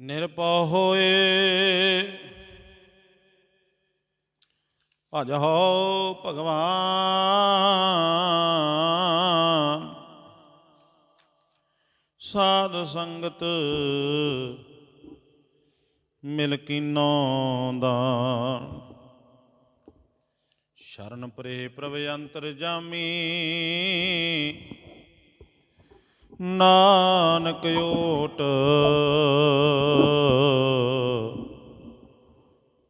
ਨਿਰਭਉ ਹੋਏ। ਭਜਹੁ ਭਗਵਾਨ। ਸਾਧ ਸੰਗਤ ਮਿਲ ਕੀਨੋ ਦਾਨ ਸ਼ਰਨ ਪਰੇ ਪ੍ਰਭ ਅੰਤਰ ਜਾਮੀ। ਨਾਨਕ ਓਟ।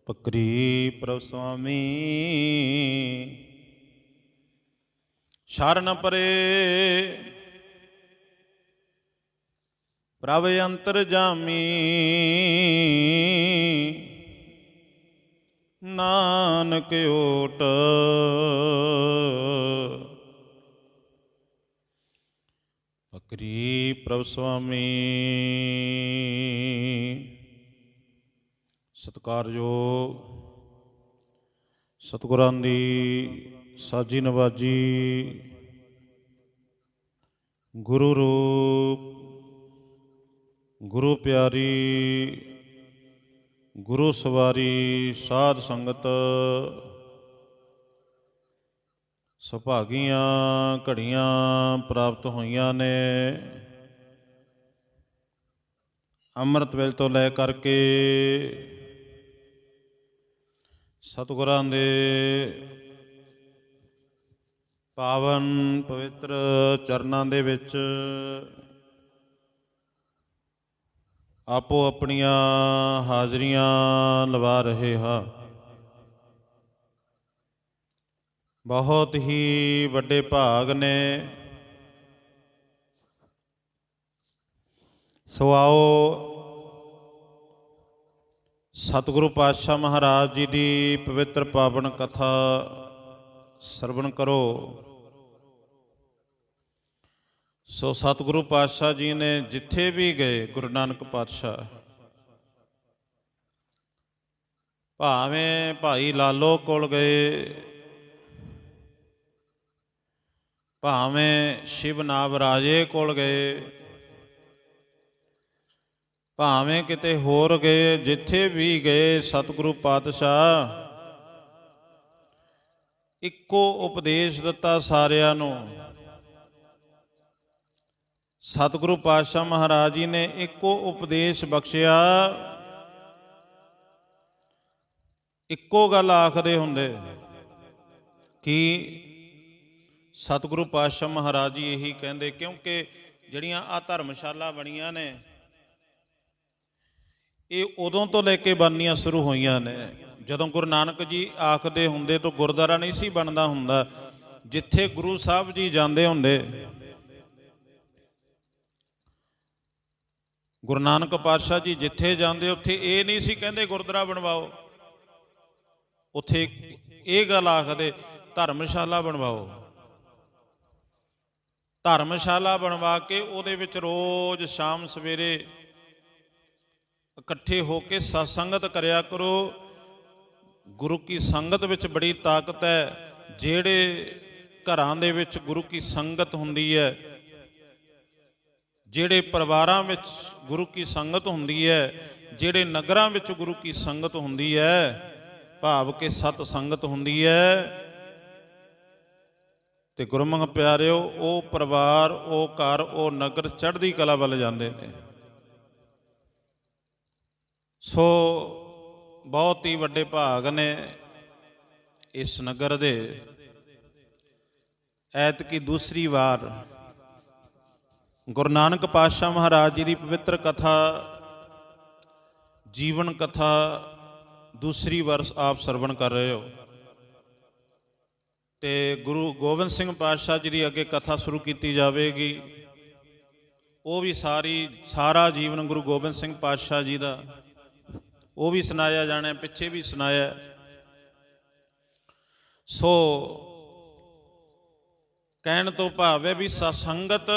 ਪਕਰੀ ਪ੍ਰਭ ਸੁਆਮੀ ਸ਼ਰਨ ਪਰੇ। ਪ੍ਰਭ ਅੰਤਰ ਜਾਮੀ ਨਾਨਕ ਓਟ। ਪਕਰੀ ਪ੍ਰਭ ਸੁਆਮੀ। ਸਤਿਕਾਰਯੋਗ ਸਤਿਗੁਰਾਂ ਦੀ ਸਾਜੀ ਨਵਾਜੀ ਗੁਰੂ ਰੂਪ, ਗੁਰੂ ਪਿਆਰੀ, ਗੁਰੂ ਸਵਾਰੀ ਸਾਧ ਸੰਗਤ ਸੁਭਾਗੀਆਂ ਘੜੀਆਂ ਪ੍ਰਾਪਤ ਹੋਈਆਂ ਨੇ। ਅੰਮ੍ਰਿਤ ਵੇਲ ਤੋਂ ਲੈ ਕਰਕੇ ਸਤਿਗੁਰਾਂ ਦੇ ਪਾਵਨ ਪਵਿੱਤਰ ਚਰਨਾਂ ਦੇ ਵਿੱਚ ਆਪੋ ਆਪਣੀਆਂ ਹਾਜ਼ਰੀਆਂ ਲਵਾ ਰਹੇ ਹਾਂ। ਬਹੁਤ ਹੀ ਵੱਡੇ ਭਾਗ ਨੇ। ਸੋ ਆਓ ਸਤਿਗੁਰੂ ਪਾਤਸ਼ਾਹ ਮਹਾਰਾਜ ਜੀ ਦੀ ਪਵਿੱਤਰ ਪਾਵਨ ਕਥਾ ਸਰਵਣ ਕਰੋ। ਸੋ ਸਤਿਗੁਰੂ ਪਾਤਸ਼ਾਹ ਜੀ ਨੇ ਜਿੱਥੇ ਵੀ ਗਏ, ਗੁਰੂ ਨਾਨਕ ਪਾਤਸ਼ਾਹ, ਭਾਵੇਂ ਭਾਈ ਲਾਲੋ ਕੋਲ ਗਏ ਭਾਵੇਂ ਸ਼ਿਵ ਨਾਮ ਰਾਜੇ ਕੋਲ ਗਏ, ਭਾਵੇਂ ਕਿਤੇ ਹੋਰ ਗਏ, ਜਿੱਥੇ ਵੀ ਗਏ ਸਤਿਗੁਰੂ ਪਾਤਸ਼ਾਹ, ਇੱਕੋ ਉਪਦੇਸ਼ ਦਿੱਤਾ ਸਾਰਿਆਂ ਨੂੰ। ਸਤਿਗੁਰੂ ਪਾਤਸ਼ਾਹ ਮਹਾਰਾਜ ਜੀ ਨੇ ਇੱਕੋ ਉਪਦੇਸ਼ ਬਖਸ਼ਿਆ। ਇੱਕੋ ਗੱਲ ਆਖਦੇ ਹੁੰਦੇ ਕਿ ਸਤਿਗੁਰੂ ਪਾਤਸ਼ਾਹ ਮਹਾਰਾਜ ਜੀ ਇਹੀ ਕਹਿੰਦੇ, ਕਿਉਂਕਿ ਜਿਹੜੀਆਂ ਆ ਧਰਮਸ਼ਾਲਾ ਬਣੀਆਂ ਨੇ, ਇਹ ਉਦੋਂ ਤੋਂ ਲੈ ਕੇ ਬਣਨੀਆਂ ਸ਼ੁਰੂ ਹੋਈਆਂ ਨੇ। ਜਦੋਂ ਗੁਰੂ ਨਾਨਕ ਜੀ ਆਖਦੇ ਹੁੰਦੇ ਤੋਂ ਗੁਰਦੁਆਰਾ ਨਹੀਂ ਸੀ ਬਣਦਾ ਹੁੰਦਾ, ਜਿੱਥੇ ਗੁਰੂ ਸਾਹਿਬ ਜੀ ਜਾਂਦੇ ਹੁੰਦੇ। ਗੁਰੂ ਨਾਨਕ ਪਾਤਸ਼ਾਹ ਜੀ ਜਿੱਥੇ ਜਾਂਦੇ, ਉੱਥੇ ਇਹ ਨਹੀਂ ਸੀ ਕਹਿੰਦੇ ਗੁਰਦੁਆਰਾ ਬਣਵਾਓ। ਉੱਥੇ ਇਹ ਗੱਲ ਆਖਦੇ, ਧਰਮਸ਼ਾਲਾ ਬਣਵਾਓ। ਧਰਮਸ਼ਾਲਾ ਬਣਵਾ ਕੇ ਉਹਦੇ ਵਿੱਚ ਰੋਜ਼ ਸ਼ਾਮ ਸਵੇਰੇ ਇਕੱਠੇ ਹੋ ਕੇ ਸਤਸੰਗਤ ਕਰਿਆ ਕਰੋ। ਗੁਰੂ ਕੀ ਸੰਗਤ ਵਿੱਚ ਬੜੀ ਤਾਕਤ ਹੈ। ਜਿਹੜੇ ਘਰਾਂ ਦੇ ਵਿੱਚ ਗੁਰੂ ਕੀ ਸੰਗਤ ਹੁੰਦੀ ਹੈ, ਜਿਹੜੇ ਪਰਿਵਾਰਾਂ ਵਿੱਚ ਗੁਰੂ ਕੀ ਸੰਗਤ ਹੁੰਦੀ ਹੈ, ਜਿਹੜੇ ਨਗਰਾਂ ਵਿੱਚ ਗੁਰੂ ਕੀ ਸੰਗਤ ਹੁੰਦੀ ਹੈ, ਭਾਵ ਕਿ ਸਤ ਸੰਗਤ ਹੁੰਦੀ ਹੈ। ਤੇ ਗੁਰਮੁਖ ਪਿਆਰਿਓ, ਉਹ ਪਰਿਵਾਰ, ਉਹ ਘਰ, ਉਹ ਨਗਰ ਚੜ੍ਹਦੀ ਕਲਾ ਵੱਲ ਜਾਂਦੇ ਨੇ। ਸੋ ਬਹੁਤ ਹੀ ਵੱਡੇ ਭਾਗ ਨੇ ਇਸ ਨਗਰ ਦੇ। ਐਤ ਕੀ ਦੂਸਰੀ ਵਾਰ ਗੁਰੂ ਨਾਨਕ ਪਾਤਸ਼ਾਹ ਮਹਾਰਾਜ ਜੀ ਦੀ ਪਵਿੱਤਰ ਕਥਾ, ਜੀਵਨ ਕਥਾ ਦੂਸਰੀ ਵਾਰ ਆਪ ਸਰਵਣ ਕਰ ਰਹੇ ਹੋ। ਤੇ ਗੁਰੂ ਗੋਬਿੰਦ ਸਿੰਘ ਪਾਤਸ਼ਾਹ ਜੀ ਦੀ ਅੱਗੇ ਕਥਾ ਸ਼ੁਰੂ ਕੀਤੀ ਜਾਵੇਗੀ। ਉਹ ਵੀ ਸਾਰੀ ਸਾਰਾ ਜੀਵਨ ਗੁਰੂ ਗੋਬਿੰਦ ਸਿੰਘ ਪਾਤਸ਼ਾਹ ਜੀ ਦਾ। ਉਹ ਵੀ ਸੁਣਾਇਆ ਜਾਣਾ ਪਿੱਛੇ ਵੀ ਸੁਣਾਇਆ। ਸੋ ਕਹਿਣ ਤੋਂ ਭਾਵ ਹੈ ਵੀ ਸਤਸੰਗਤ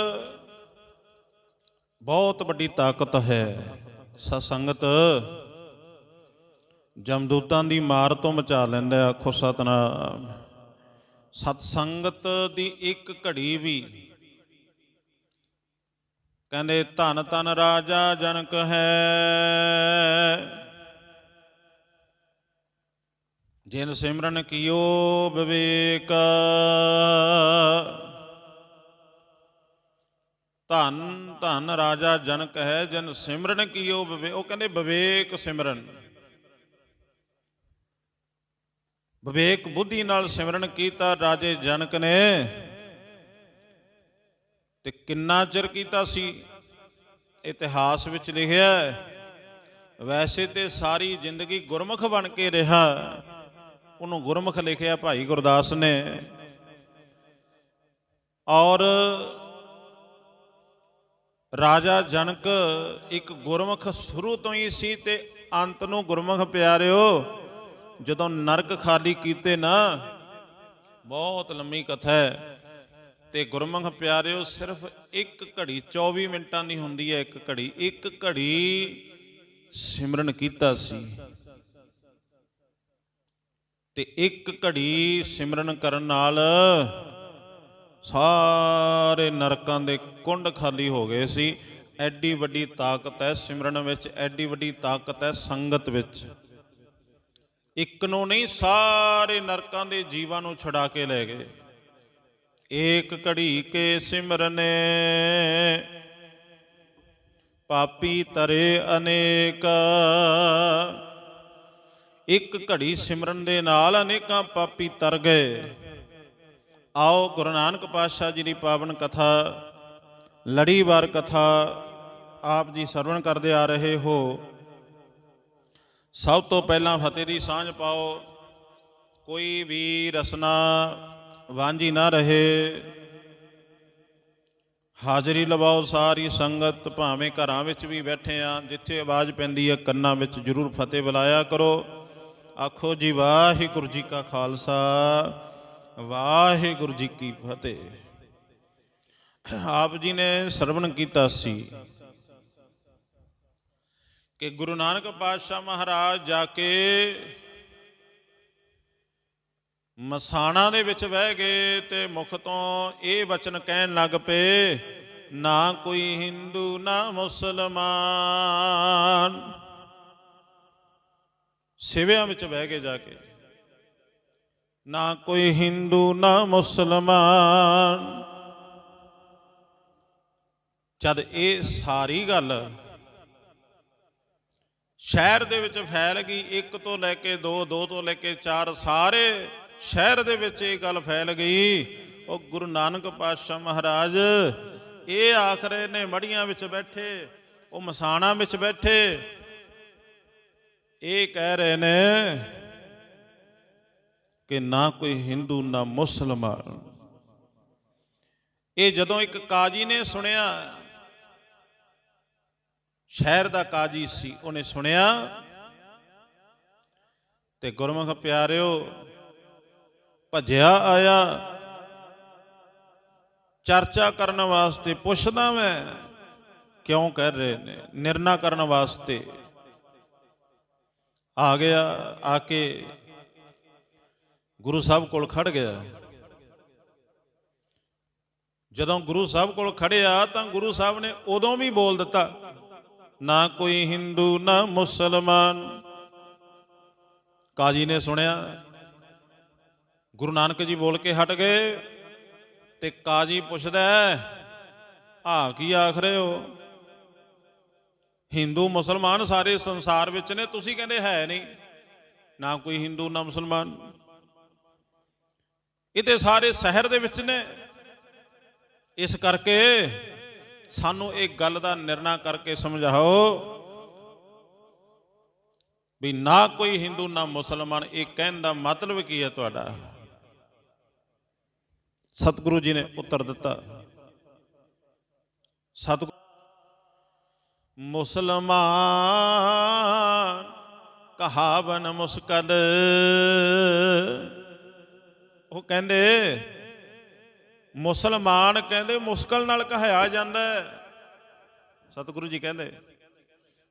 ਬਹੁਤ ਵੱਡੀ ਤਾਕਤ ਹੈ। ਸਤਸੰਗਤ ਜਮਦੂਤਾਂ ਦੀ ਮਾਰ ਤੋਂ ਬਚਾ ਲੈਂਦਾ ਹੈ, ਆਖੋ ਸਤਨਾਮ। ਸਤਸੰਗਤ ਦੀ ਇੱਕ ਘੜੀ ਵੀ। ਕਹਿੰਦੇ, ਧਨ ਧਨ ਰਾਜਾ ਜਨਕ ਹੈ। ਜਿਨ ਸਿਮਰਨ ਕੀਓ ਵਿਵੇਕ। ਧਨ ਧਨ ਰਾਜਾ ਜਨਕ ਹੈ, ਜਿਨ ਸਿਮਰਨ ਕੀਓ ਵਿਵੇਕ ਉਹ ਕਹਿੰਦੇ, ਵਿਵੇਕ ਸਿਮਰਨ। ਵਿਵੇਕ ਬੁੱਧੀ ਨਾਲ ਸਿਮਰਨ ਕੀਤਾ ਰਾਜੇ ਜਨਕ ਨੇ। ਤੇ ਕਿੰਨਾ ਚਿਰ ਕੀਤਾ ਸੀ? ਇਤਿਹਾਸ ਵਿੱਚ ਲਿਖਿਆ ਵੈਸੇ ਤੇ ਸਾਰੀ ਜ਼ਿੰਦਗੀ ਗੁਰਮੁਖ ਬਣ ਕੇ ਰਿਹਾ। ਉਹਨੂੰ ਗੁਰਮੁਖ ਲਿਖਿਆ ਭਾਈ ਗੁਰਦਾਸ ਨੇ। ਔਰ ਰਾਜਾ ਜਨਕ ਇੱਕ ਗੁਰਮੁਖ ਸ਼ੁਰੂ ਤੋਂ ਹੀ ਸੀ ਤੇ ਅੰਤ ਨੂੰ ਗੁਰਮੁਖ ਪਿਆਰਿਓ। ਜਦੋਂ ਨਰਕ ਖਾਲੀ ਕੀਤੇ ਨਾ, ਬਹੁਤ ਲੰਮੀ ਕਥਾ ਹੈ। ਤੇ ਗੁਰਮੁਖ ਪਿਆਰਿਓ, ਸਿਰਫ ਇੱਕ ਘੜੀ 24 ਮਿੰਟਾਂ ਦੀ ਹੁੰਦੀ ਹੈ ਇੱਕ ਘੜੀ। ਇੱਕ ਘੜੀ ਸਿਮਰਨ ਕੀਤਾ ਸੀ। ਤੇ ਇੱਕ ਘੜੀ ਸਿਮਰਨ ਕਰਨ ਨਾਲ ਸਾਰੇ ਨਰਕਾਂ ਦੇ ਕੁੰਡ ਖਾਲੀ ਹੋ ਗਏ ਸੀ। ਐਡੀ ਵੱਡੀ ਤਾਕਤ ਹੈ ਸਿਮਰਨ ਵਿੱਚ, ਐਡੀ ਵੱਡੀ ਤਾਕਤ ਹੈ ਸੰਗਤ ਵਿੱਚ। ਇੱਕ ਨੂੰ ਨਹੀਂ, ਸਾਰੇ ਨਰਕਾਂ ਦੇ ਜੀਵਾਂ ਨੂੰ ਛੁਡਾ ਕੇ ਲੈ ਗਏ। ਏਕ ਘੜੀ ਕੇ ਸਿਮਰਨੇ, ਪਾਪੀ ਤਰੇ ਅਨੇਕ। ਇੱਕ ਘੜੀ ਸਿਮਰਨ ਦੇ ਨਾਲ ਅਨੇਕਾਂ ਪਾਪੀ ਤਰ ਗਏ। ਆਓ ਗੁਰੂ ਨਾਨਕ ਪਾਤਸ਼ਾਹ ਜੀ ਦੀ ਪਾਵਨ ਕਥਾ, ਲੜੀਵਾਰ ਕਥਾ ਆਪ ਜੀ ਸਰਵਣ ਕਰਦੇ ਆ ਰਹੇ ਹੋ। ਸਭ ਤੋਂ ਪਹਿਲਾਂ ਫਤਿਹ ਦੀ ਸਾਂਝ ਪਾਓ। ਕੋਈ ਵੀ ਰਸਨਾ ਵਾਂਝੀ ਨਾ ਰਹੇ। ਹਾਜ਼ਰੀ ਲਵਾਓ ਸਾਰੀ ਸੰਗਤ, ਭਾਵੇਂ ਘਰਾਂ ਵਿੱਚ ਵੀ ਬੈਠੇ ਆ, ਜਿੱਥੇ ਆਵਾਜ਼ ਪੈਂਦੀ ਹੈ ਕੰਨਾਂ ਵਿੱਚ ਜ਼ਰੂਰ ਫਤਿਹ ਬੁਲਾਇਆ ਕਰੋ। ਆਖੋ ਜੀ, ਵਾਹਿਗੁਰੂ ਜੀ ਕਾ ਖਾਲਸਾ, ਵਾਹਿਗੁਰੂ ਜੀ ਕੀ ਫਤਿਹ। ਆਪ ਜੀ ਨੇ ਸਰਵਣ ਕੀਤਾ ਸੀ। ਕਿ ਗੁਰੂ ਨਾਨਕ ਪਾਤਸ਼ਾਹ ਮਹਾਰਾਜ ਜਾ ਕੇ ਮਸਾਣਾ ਦੇ ਵਿੱਚ ਬਹਿ ਗਏ ਤੇ ਮੁਖ ਤੋਂ ਇਹ ਵਚਨ ਕਹਿਣ ਲੱਗ ਪਏ, ਨਾ ਕੋਈ ਹਿੰਦੂ, ਨਾ ਮੁਸਲਮਾਨ। ਸਿਵਿਆਂ ਵਿੱਚ ਬਹਿ ਕੇ ਜਾ ਕੇ, ਨਾ ਕੋਈ ਹਿੰਦੂ, ਨਾ ਮੁਸਲਮਾਨ। ਜਦ ਇਹ ਸਾਰੀ ਗੱਲ ਸ਼ਹਿਰ ਦੇ ਵਿੱਚ ਫੈਲ ਗਈ, ਇੱਕ ਤੋਂ ਲੈ ਕੇ ਦੋ ਦੋ ਤੋਂ ਲੈ ਕੇ ਚਾਰ, ਸਾਰੇ ਸ਼ਹਿਰ ਦੇ ਵਿੱਚ ਇਹ ਗੱਲ ਫੈਲ ਗਈ। ਉਹ ਗੁਰੂ ਨਾਨਕ ਪਾਤਸ਼ਾਹ ਮਹਾਰਾਜ ਇਹ ਆਖ ਰਹੇ ਨੇ, ਮੜੀਆਂ ਵਿੱਚ ਬੈਠੇ, ਉਹ ਮਸਾਣਾ ਵਿੱਚ ਬੈਠੇ। ਇਹ ਕਹਿ ਰਹੇ ਨੇ ਕਿ ਨਾ ਕੋਈ ਹਿੰਦੂ, ਨਾ ਮੁਸਲਮਾਨ। ਇਹ ਜਦੋਂ ਇੱਕ ਕਾਜੀ ਨੇ ਸੁਣਿਆ ਸ਼ਹਿਰ ਦਾ ਕਾਜੀ ਸੀ, ਉਹਨੇ ਸੁਣਿਆ। ਤੇ ਗੁਰਮੁਖ ਪਿਆਰਿਓ, ਭੱਜਿਆ ਆਇਆ। ਚਰਚਾ ਕਰਨ ਵਾਸਤੇ ਪੁੱਛਦਾ ਮੈਂ, ਕਿਉਂ ਕਹਿ ਰਹੇ ਨੇ? ਨਿਰਣਾ ਕਰਨ ਵਾਸਤੇ। ਆ ਗਿਆ, ਆ ਕੇ ਗੁਰੂ ਸਾਹਿਬ ਕੋਲ ਖੜ ਗਿਆ। ਜਦੋਂ ਗੁਰੂ ਸਾਹਿਬ ਕੋਲ ਖੜਿਆ, ਤਾਂ ਗੁਰੂ ਸਾਹਿਬ ਨੇ ਉਦੋਂ ਵੀ ਬੋਲ ਦਿੱਤਾ ਨਾ ਕੋਈ ਹਿੰਦੂ, ਨਾ ਮੁਸਲਮਾਨ। ਕਾਜੀ ਨੇ ਸੁਣਿਆ, ਗੁਰੂ ਨਾਨਕ ਜੀ ਬੋਲ ਕੇ ਹਟ ਗਏ ਤੇ ਕਾਜੀ ਪੁੱਛਦਾ ਆ ਕੀ ਆਖ ਰਹੇ ਹੋ? ਹਿੰਦੂ, ਮੁਸਲਮਾਨ ਸਾਰੇ ਸੰਸਾਰ ਵਿੱਚ ਨੇ, ਤੁਸੀਂ ਕਹਿੰਦੇ ਹੈ ਨਹੀਂ। ਨਾ ਕੋਈ ਹਿੰਦੂ, ਨਾ ਮੁਸਲਮਾਨ। ਇਹ ਤੇ ਸਾਰੇ ਸ਼ਹਿਰ ਦੇ ਵਿੱਚ ਨੇ। ਇਸ ਕਰਕੇ ਸਾਨੂੰ ਇਹ ਗੱਲ ਦਾ ਨਿਰਣਾ ਕਰਕੇ ਸਮਝਾਓ ਵੀ ਨਾ ਕੋਈ ਹਿੰਦੂ, ਨਾ ਮੁਸਲਮਾਨ, ਇਹ ਕਹਿਣ ਦਾ ਮਤਲਬ ਕੀ ਹੈ ਤੁਹਾਡਾ? ਸਤਿਗੁਰੂ ਜੀ ਨੇ ਉੱਤਰ ਦਿੱਤਾ। ਸਤਿਗੁਰੂ ਮੁਸਲਮਾਨ ਕਹਾਵਨ ਮੁਸਕਦ ਉਹ ਕਹਿੰਦੇ ਮੁਸਲਮਾਨ ਕਹਿੰਦੇ ਮੁਸ਼ਕਲ ਨਾਲ ਕਹਾਇਆ ਜਾਂਦਾ ਸਤਿਗੁਰੂ ਜੀ ਕਹਿੰਦੇ,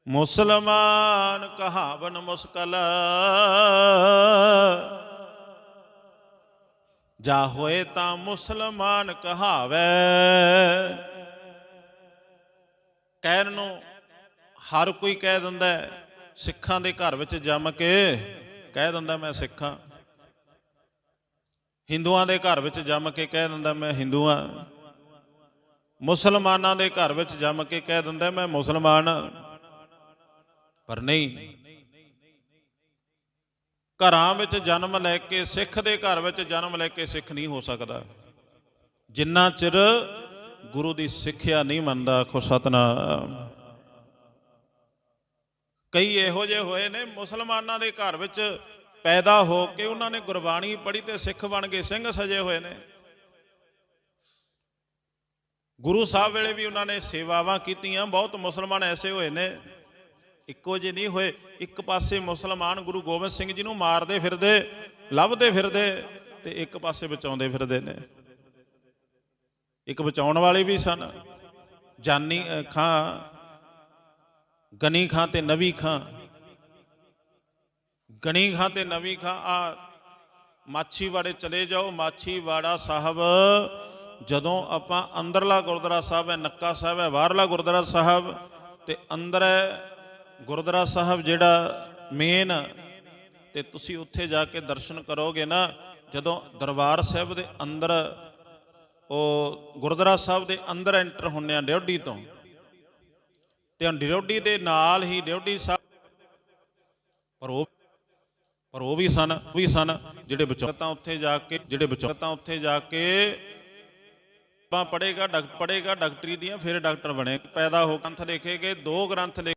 ਮੁਸਲਮਾਨ ਕਹਾਵਨ ਮੁਸ਼ਕਲ। ਜਾ ਹੋਏ ਤਾਂ ਮੁਸਲਮਾਨ ਕਹਾਵੇ। ਕਹਿਣ ਨੂੰ ਹਰ ਕੋਈ ਕਹਿ ਦਿੰਦਾ ਸਿੱਖਾਂ ਦੇ ਘਰ ਵਿੱਚ ਜੰਮ ਕੇ ਕਹਿ ਦਿੰਦਾ ਮੈਂ ਸਿੱਖਾਂ। ਹਿੰਦੂਆਂ ਦੇ ਘਰ ਵਿੱਚ ਜੰਮ ਕੇ ਕਹਿ ਦਿੰਦਾ, ਮੈਂ ਹਿੰਦੂ ਹਾਂ ਮੁਸਲਮਾਨਾਂ ਦੇ ਘਰ ਵਿੱਚ ਜੰਮ ਕੇ ਕਹਿ ਦਿੰਦਾ, ਮੈਂ ਮੁਸਲਮਾਨ ਪਰ ਨਹੀਂ, ਘਰਾਂ ਵਿੱਚ ਜਨਮ ਲੈ ਕੇ, ਸਿੱਖ ਦੇ ਘਰ ਵਿੱਚ ਜਨਮ ਲੈ ਕੇ ਸਿੱਖ ਨਹੀਂ ਹੋ ਸਕਦਾ। ਜਿੰਨਾ ਚਿਰ ਗੁਰੂ ਦੀ ਸਿੱਖਿਆ ਨਹੀਂ ਮੰਨਦਾ, ਆਖੋ ਸਤਨਾਮ। ਕਈ ਇਹੋ ਜਿਹੇ ਹੋਏ ਨੇ, ਮੁਸਲਮਾਨਾਂ ਦੇ ਘਰ ਵਿੱਚ ਪੈਦਾ ਹੋ ਕੇ ਉਹਨਾਂ ਨੇ ਗੁਰਬਾਣੀ ਪੜ੍ਹੀ ਤੇ ਸਿੱਖ ਬਣ ਗਏ, ਸਿੰਘ ਸਜੇ ਹੋਏ ਨੇ। ਗੁਰੂ ਸਾਹਿਬ ਵੇਲੇ ਵੀ ਉਹਨਾਂ ਨੇ ਸੇਵਾਵਾਂ ਕੀਤੀਆਂ, ਬਹੁਤ ਮੁਸਲਮਾਨ ਐਸੇ ਹੋਏ ਨੇ। ਇੱਕੋ ਜਿਹੇ ਨਹੀਂ ਹੋਏ, ਇੱਕ ਪਾਸੇ ਮੁਸਲਮਾਨ ਗੁਰੂ ਗੋਬਿੰਦ ਸਿੰਘ ਜੀ ਨੂੰ ਮਾਰਦੇ ਫਿਰਦੇ, ਲੱਭਦੇ ਫਿਰਦੇ ਤੇ ਇੱਕ ਪਾਸੇ ਬਚਾਉਂਦੇ ਫਿਰਦੇ ਨੇ। ਇੱਕ ਬਚਾਉਣ ਵਾਲੇ ਵੀ ਸਨ। ਜਾਨੀ ਖਾਂ, ਗਨੀ ਖਾਂ ਤੇ ਨਵੀ ਖਾਂ। ਗਣੀ ਖਾਂ ਤੇ ਨਵੀਂ ਖਾਂ, ਆ ਮਾਛੀਵਾੜੇ ਚਲੇ ਜਾਓ ਮਾਛੀਵਾੜਾ ਸਾਹਿਬ। ਜਦੋਂ ਆਪਾਂ ਅੰਦਰਲਾ ਗੁਰਦੁਆਰਾ ਸਾਹਿਬ ਹੈ, ਨੱਕਾ ਸਾਹਿਬ ਹੈ, ਬਾਹਰਲਾ ਗੁਰਦੁਆਰਾ ਸਾਹਿਬ, ਤੇ ਅੰਦਰ ਹੈ ਗੁਰਦੁਆਰਾ ਸਾਹਿਬ ਜਿਹੜਾ ਮੇਨ ਤੇ ਤੁਸੀਂ ਉੱਥੇ ਜਾ ਕੇ ਦਰਸ਼ਨ ਕਰੋਗੇ ਨਾ, ਜਦੋਂ ਦਰਬਾਰ ਸਾਹਿਬ ਦੇ ਅੰਦਰ, ਉਹ ਗੁਰਦੁਆਰਾ ਸਾਹਿਬ ਦੇ ਅੰਦਰ ਐਂਟਰ ਹੁੰਨੇ ਆ ਡਿਓਡੀ ਤੋਂ। ਤੇ ਡਿਓਡੀ ਦੇ ਨਾਲ ਹੀ ਡਿਓਡੀ ਸਾਹਿਬ ਪਰ ਉਹ ਪਰ ਉਹ ਵੀ ਸਨ, ਉਹ ਵੀ ਸਨ ਜਿਹੜੇ ਬਚੌਤਾਂ ਉੱਥੇ ਜਾ ਕੇ, ਜਿਹੜੇ ਬਚੌਤਾਂ ਉੱਥੇ ਜਾ ਕੇ ਆਪਾਂ ਪੜੇਗਾ ਡਾਕਟਰ ਪੜੇਗਾ ਡਾਕਟਰੀ ਦੀਆਂ, ਫਿਰ ਡਾਕਟਰ ਬਣੇ। ਪੈਦਾ ਹੋ ਗ੍ਰੰਥ ਲਿਖੇ ਗਏ ਦੋ ਗ੍ਰੰਥ ਲਿਖ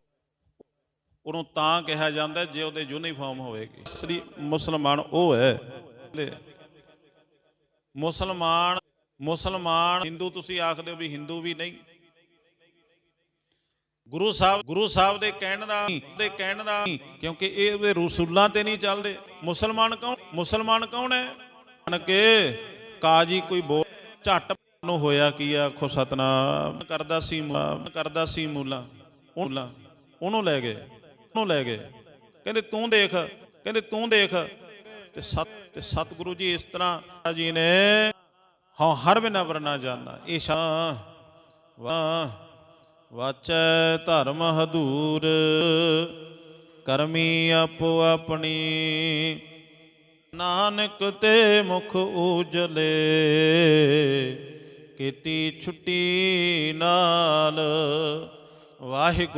ਉਹਨੂੰ ਤਾਂ ਕਿਹਾ ਜਾਂਦਾ ਜੇ ਉਹਦੇ ਯੂਨੀਫਾਰਮ ਹੋਵੇਗੀ। ਸ੍ਰੀ ਮੁਸਲਮਾਨ ਉਹ ਹੈ। ਮੁਸਲਮਾਨ ਮੁਸਲਮਾਨ ਹਿੰਦੂ ਤੁਸੀਂ ਆਖਦੇ ਹੋ ਵੀ ਹਿੰਦੂ ਵੀ ਨਹੀਂ। ਗੁਰੂ ਸਾਹਿਬ ਗੁਰੂ ਸਾਹਿਬ ਦੇ ਕਹਿਣ ਦਾ, ਦੇ ਕਹਿਣ ਦਾ, ਕਿਉਂਕਿ ਇਹ ਉਹਦੇ ਰਸੂਲਾਂ ਤੇ ਨਹੀਂ ਚੱਲਦੇ। ਮੁਸਲਮਾਨ ਕੌਣ? ਮੁਸਲਮਾਨ ਕੌਣ ਹੈ? ਬਣ ਕਾਜੀ ਕੋਈ ਬੋਲ ਝੱਟ ਨੂੰ ਹੋਇਆ ਕੀ ਆ? ਆਖੋ ਸਤਨਾਮ ਕਰਦਾ ਸੀ ਕਰਦਾ ਸੀ ਮੂਲਾ। ਉਹਨੂੰ ਉਹਨੂੰ ਲੈ ਗਏ, ਉਹਨੂੰ ਲੈ ਗਏ। ਕਹਿੰਦੇ ਤੂੰ ਦੇਖ, ਕਹਿੰਦੇ ਤੂੰ ਦੇਖ। ਤੇ ਸਤ, ਤੇ ਸਤਿਗੁਰੂ ਜੀ ਇਸ ਤਰ੍ਹਾਂ ਜੀ ਨੇ, ਹਾਂ, ਹਰ ਬਿਨਾ ਵਰਨਾ ਜਾਣਾ ਇਹ ਸ਼ਾ ਵਾਹ। ਵਾਚੈ ਧਰਮ ਹਦੂਰ ਕਰਮੀ ਆਪੋ ਆਪਣੀ। ਨਾਨਕ ਤੇ ਮੁਖ ਉਜਲੇ ਕੀਤੀ ਛੁੱਟੀ ਨਾਲ ਵਾਹਿਗੁਰੂ